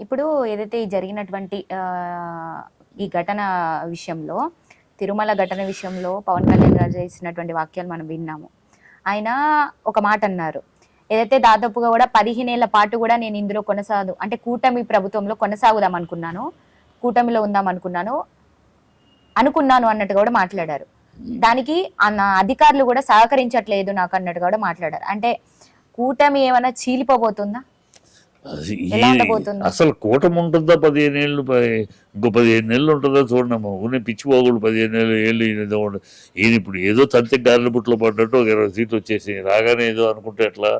ఇప్పుడు ఏదైతే జరిగినటువంటి ఈ ఘటన విషయంలో తిరుమల ఘటన విషయంలో పవన్ కళ్యాణ్ గారు చేసినటువంటి వాక్యాలు మనం విన్నాము. ఆయన ఒక మాట అన్నారు. ఏదైతే దాదాపుగా కూడా పదిహేనేళ్ళ పాటు కూడా నేను ఇందులో కొనసాగు అంటే కూటమి ప్రభుత్వంలో కొనసాగుదాం అనుకున్నాను కూటమిలో ఉందాం అనుకున్నాను అనుకున్నాను అన్నట్టు కూడా మాట్లాడారు. దానికి అన్న అధికారులు కూడా సహకరించట్లేదు నాకు అన్నట్టు కూడా మాట్లాడారు. అంటే కూటమి ఏమైనా చీలిపోబోతుందా అది ఎలా ఈ- ఉండబోతుంది? అసలు కూటమి ఉంటుందా పదిహేను ఏళ్ళు? ఇంకో పదిహేను నెలలు ఉంటుందా చూడమ్మా ఊనే పిచ్చిపోగుడు పదిహేను ఏళ్ళు ఏళ్ళు ఈయన ఏదో ఈయన ఇప్పుడు ఏదో తంతి గారెల బుట్లో పడ్డట్టు ఒక ఇరవై సీట్లు వచ్చేసి రాగానే ఏదో అనుకుంటే ఎట్లా?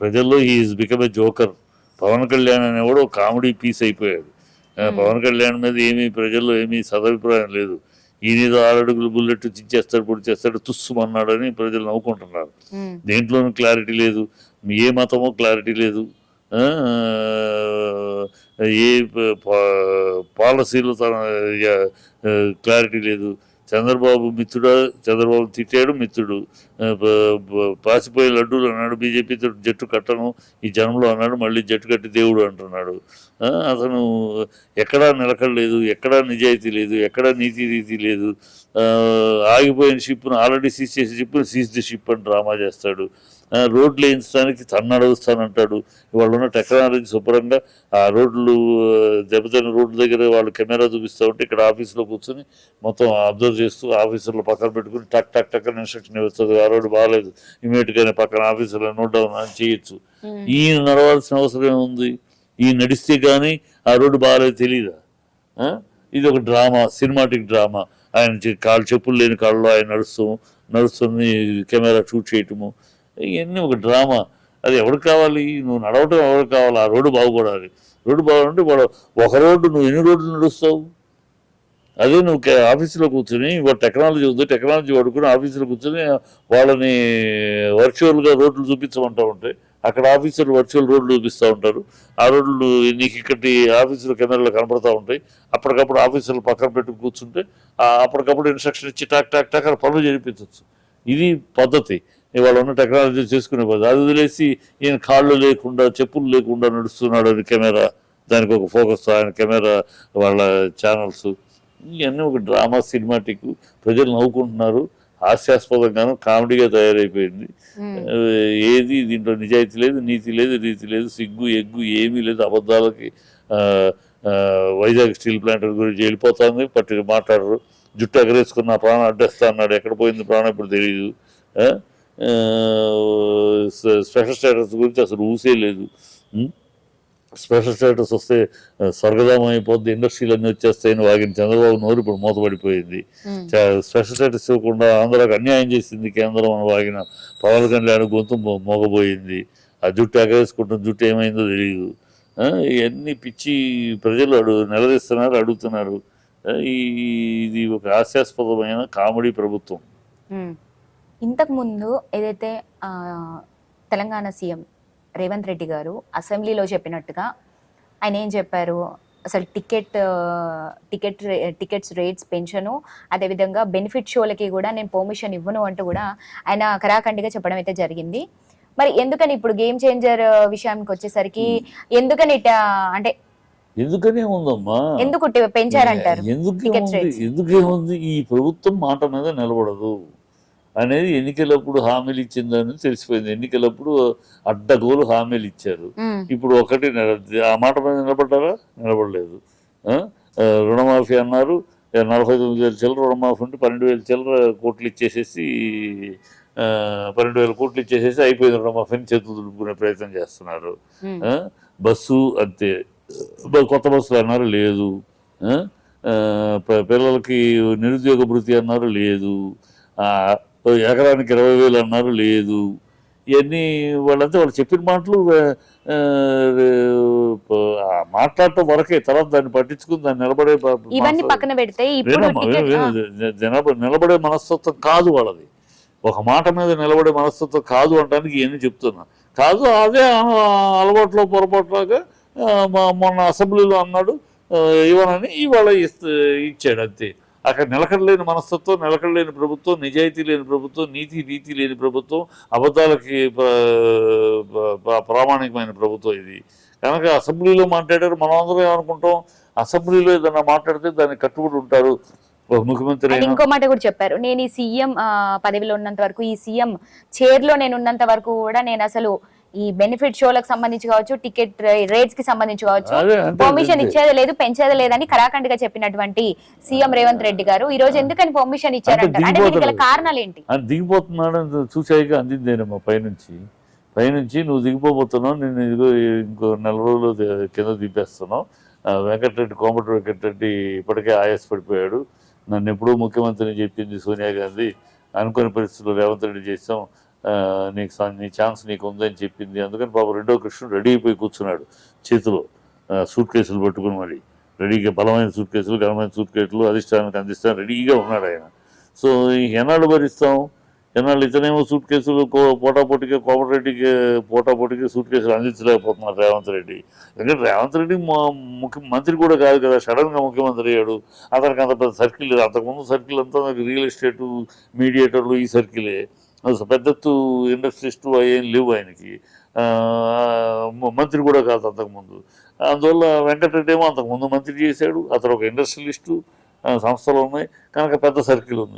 ప్రజల్లో is become a joker Pawan Kalyan అనేవాడు ఒక కామెడీ పీస్ అయిపోయాడు. ఆ, పవన్ కళ్యాణ్ మీద ఏమీ ప్రజల్లో ఏమీ సదభిప్రాయం లేదు. ఈయన ఏదో ఆరడుగులు బుల్లెట్ చించేస్తాడు పొడి చేస్తాడు తుస్సుమన్నాడని ప్రజలు నవ్వుకుంటున్నారు. ఉమ్, దేంట్లోనూ క్లారిటీ లేదు. ఏ మతమో క్లారిటీ లేదు. ఏ పా- పాలసీలు తన క్లారిటీ లేదు. చంద్రబాబు మిత్రుడా చంద్రబాబు తిట్టాడు మిత్రుడు. పాసిపోయే లడ్డూలు అన్నాడు బీజేపీతో జట్టు కట్టను ఈ జనంలో అన్నాడు మళ్ళీ జట్టు కట్టి దేవుడు అంటున్నాడు. అతను ఎక్కడా నిలకడలేదు ఎక్కడా నిజాయితీ లేదు ఎక్కడా నీతి రీతి లేదు. ఆగిపోయిన షిప్ను ఆల్రెడీ సీజ్ చేసే షిప్ను సీజ్ ది షిప్ అని డ్రామా చేస్తాడు. రోడ్లు వేయించడానికి తన్ను అడుగుస్తానంటాడు వాళ్ళు ఉన్న టెక్నాలజీ శుభ్రంగా ఆ రోడ్లు దెబ్బతిన రోడ్ల దగ్గర వాళ్ళు కెమెరా చూపిస్తూ ఉంటే ఇక్కడ ఆఫీస్లో కూర్చొని మొత్తం అబ్జర్వ్ చేస్తూ ఆఫీసర్లో పక్కన పెట్టుకుని టక్ టక్ టక్ ఇన్స్ట్రక్షన్ ఇస్తుంది ఆ రోడ్డు బాగాలేదు ఇమీడియట్గానే పక్కన ఆఫీసర్లో నోట్ డౌన్ అని చేయొచ్చు. ఈయన నడవాల్సిన అవసరం ఏముంది? ఈ నడిస్తే కానీ ఆ రోడ్డు బాగాలేదు తెలీదా? ఆ? ఇది ఒక డ్రామా సినిమాటిక్ డ్రామా. ఆయన కాళ్ళు చెప్పులు లేని కాళ్ళలో ఆయన నడుస్తూ నడుస్తుంది కెమెరా షూట్ చేయటము. ఇవన్నీ ఒక డ్రామా. అది ఎవరికి కావాలి? నువ్వు నడవటం ఎవరికి కావాలి? ఆ రోడ్డు బాగుపడాలి. రోడ్డు బాగుంటే ఒక రోడ్డు నువ్వు ఎన్ని రోడ్లు నడుస్తావు? అదే నువ్వు ఆఫీసులో కూర్చొని వాడు టెక్నాలజీ ఉంది టెక్నాలజీ వాడుకుని ఆఫీసులో కూర్చొని వాళ్ళని వర్చువల్గా రోడ్లు చూపించమంటూ ఉంటాయి అక్కడ ఆఫీసర్లు వర్చువల్ రోడ్లు చూపిస్తూ ఉంటారు. ఆ రోడ్లు నీకు ఇక్కడి ఆఫీసుల కెమెరాలు కనపడతా ఉంటాయి. అప్పటికప్పుడు ఆఫీసర్లు పక్కన పెట్టుకు కూర్చుంటే అప్పటికప్పుడు ఇన్స్ట్రక్షన్ ఇచ్చి టాక్ టాక్ టాక్ అక్కడ పనులు జరిపించవచ్చు ఇది పద్ధతి. ఇవాళ ఉన్న టెక్నాలజీ చేసుకునే పద్ధతి. అది వదిలేసి ఈయన కాళ్ళు లేకుండా చెప్పులు లేకుండా నడుస్తున్నాడు అని కెమెరా. దానికి ఒక ఫోకస్ ఆయన కెమెరా వాళ్ళ ఛానల్స్. ఇవన్నీ ఒక డ్రామా సినిమాటిక్. ప్రజలు నవ్వుకుంటున్నారు. హాస్యాస్పదంగాను కామెడీగా తయారైపోయింది. ఏది దీంట్లో నిజాయితీ లేదు నీతి లేదు రీతి లేదు సిగ్గు ఎగ్గు ఏమీ లేదు. అబద్ధాలకి వైజాగ్ స్టీల్ ప్లాంట్ గురించి వెళ్ళిపోతుంది పట్టి మాట్లాడరు. జుట్టు ఎగరేసుకున్న ప్రాణం అడ్డేస్తా అన్నాడు. ఎక్కడ పోయింది ప్రాణం ఇప్పుడు తెలియదు స్పెషల్ స్టేటస్ గురించి అసలు ఊసే లేదు? స్పెషల్ స్టేటస్ వస్తే స్వర్గధామం అయిపోద్ది ఇండస్ట్రీలు అన్నీ వచ్చేస్తాయని వాగిన చంద్రబాబు నోరు ఇప్పుడు మూతపడిపోయింది. స్పెషల్ స్టేటస్ ఇవ్వకుండా ఆంధ్రాకు అన్యాయం చేసింది కేంద్రం అని వాగిన పవన్ కళ్యాణ్ గొంతు మొగబోయింది. ఆ జుట్టు ఎగరేసుకుంటున్న జుట్టు ఏమైందో తెలియదు ఇవన్నీ పిచ్చి ప్రజలు అడుగు నిలదీస్తున్నారు అడుగుతున్నారు. ఇది ఒక హాస్యాస్పదమైన కామెడీ ప్రభుత్వం. ఇంతకు ముందు ఏదైతే తెలంగాణ సీఎం రేవంత్ రెడ్డి గారు అసెంబ్లీలో చెప్పినట్టుగా ఆయన ఏం చెప్పారు? అసలు టికెట్ టికెట్ టికెట్స్ రేట్స్ పెంచను అదేవిధంగా బెనిఫిట్ షోలకి కూడా నేను పర్మిషన్ ఇవ్వను అంటూ కూడా ఆయన కరాఖండిగా చెప్పడం అయితే జరిగింది. మరి ఎందుకని ఇప్పుడు గేమ్ చేంజర్ విషయానికి వచ్చేసరికి ఎందుకని అంటే ఎందుకనే ఉందమ్మా ఎందుకు పెంచారంటారు ఎందుకు. ఎందుకేముంది ఈ ప్రభుత్వం మాట మీద నిలబడదు. అనేది ఎన్నికలప్పుడు హామీలు ఇచ్చిందని తెలిసిపోయింది. ఎన్నికలప్పుడు అడ్డగోలు హామీలు ఇచ్చారు ఇప్పుడు ఒకటి ఆ మాట మీద నిలబడ్డారా? నిలబడలేదు. రుణమాఫీ అన్నారు. నలభై తొమ్మిది వేల చిల్లర రుణమాఫీ ఉంటే పన్నెండు వేల చిల్లర కోట్లు ఇచ్చేసేసి పన్నెండు వేల కోట్లు ఇచ్చేసేసి అయిపోయింది రుణమాఫీని చేతులు దులుపుకునే ప్రయత్నం చేస్తున్నారు? బస్సు అంతే. కొత్త బస్సులు అన్నారు లేదు. పిల్లలకి నిరుద్యోగ భృతి అన్నారు లేదు. ఎకరానికి ఇరవై వేలు అన్నారు లేదు. ఇవన్నీ వాళ్ళంతా వాళ్ళు చెప్పిన మాటలు మాట్లాడటం వరకే తర్వాత దాన్ని పట్టించుకుని దాన్ని నిలబడే ఇవన్నీ పక్కన పెడితే నిలబడే మనస్తత్వం కాదు వాళ్ళది. ఒక మాట మీద నిలబడే మనస్తత్వం కాదు అనడానికి ఇవన్నీ చెప్తున్నా. కాదు అదే అలవాట్లో పొరపాటులాగా మొన్న అసెంబ్లీలో అన్నాడు ఇవ్వనని ఇవాళ ఇస్త- ఇచ్చాడు అంతే. అక్కడ నిలకడలేని మనస్తత్వం నిలకడలేని ప్రభుత్వం నిజాయితీ లేని ప్రభుత్వం నీతి నీతి లేని ప్రభుత్వం అబద్ధాలకి ప్ర- ప్ర- ప్రామాణికమైన ప్రభుత్వం ఇది. కనుక అసెంబ్లీలో మాట్లాడారు మనం అందరం ఏమనుకుంటాం? అసెంబ్లీలో ఏదైనా మాట్లాడితే దాన్ని కట్టుబడి ఉంటారు ముఖ్యమంత్రి ఇంకో మాట కూడా చెప్పారు. నేను ఈ సీఎం పదవిలో ఉన్నంత వరకు ఈ సీఎం చైర్లో నేను ఉన్నంత వరకు కూడా నేను అసలు ఈ బెనిఫిట్ షోలకు సంబంధించి కావచ్చు టికెట్ రేట్స్కి సంబంధించి కావచ్చు పర్మిషన్. ఇచ్చేది లేదు పెంచేది లేదని కరాఖండిగా చెప్పినటువంటి సీఎం రేవంత్ రెడ్డి గారు ఈ రోజు ఎందుకని పర్మిషన్ ఇచ్చారంటారు? అంటే దీనికి గల దిగిపోతారు. కారణాలు ఏంటి? దిగిపోతున్నాడు అని చూసాయిక అందిందేనమ్మా పైనుంచి. పైనుంచి నువ్వు దిగిపోతున్నావు నేను ఇదిగో ఇంకో నెల రోజులు కింద దింపేస్తున్నావు. వెంకటరెడ్డి కోమటి వెంకటరెడ్డి ఇప్పటికే ఆయాస పడిపోయాడు నన్ను ఎప్పుడూ ముఖ్యమంత్రిని చెప్పింది సోనియా గాంధీ. అనుకోని పరిస్థితుల్లో రేవంత్ రెడ్డి చేసాం నీకు నీ ఛాన్స్ నీకు ఉందని చెప్పింది. అందుకని పాప రెండో కృష్ణుడు రెడీ అయిపోయి కూర్చున్నాడు చేతిలో. సూట్ కేసులు పట్టుకుని మరి రెడీగా బలమైన సూట్ కేసులు ఘనమైన సూట్ కేసులు అధిష్టానానికి అందిస్తాను రెడీగా ఉన్నాడు ఆయన. సో ఈ ఎన్నాళ్ళు భరిస్తాం? ఎన్నాళ్ళు ఇతనేమో సూట్ కేసులు కో- పోటాపోటీగా కోమటిరెడ్డికి పోటాపోటీకి సూట్ కేసులు అందించలేకపోతున్నారు రేవంత్ రెడ్డి. ఎందుకంటే రేవంత్ రెడ్డి మా- ముఖ్య మంత్రి కూడా కాదు కదా సడన్గా ముఖ్యమంత్రి అయ్యాడు. అతనికి అంత పెద్ద సర్కిల్ లేదు. అంతకుముందు సర్కిల్ అంతా రియల్ ఎస్టేటు మీడియేటర్లు ఈ సర్కిలే. పెద్ద ఇండస్ట్రిస్టు ఏం లేవు ఆయనకి. మంత్రి కూడా కాదు అంతకుముందు. అందువల్ల వెంకటరెడ్డి ఏమో అంతకుముందు మంత్రి చేశాడు. అతను ఒక ఇండస్ట్రియలిస్టు సంస్థలు ఉన్నాయి. కనుక పెద్ద సర్కిల్ ఉంది.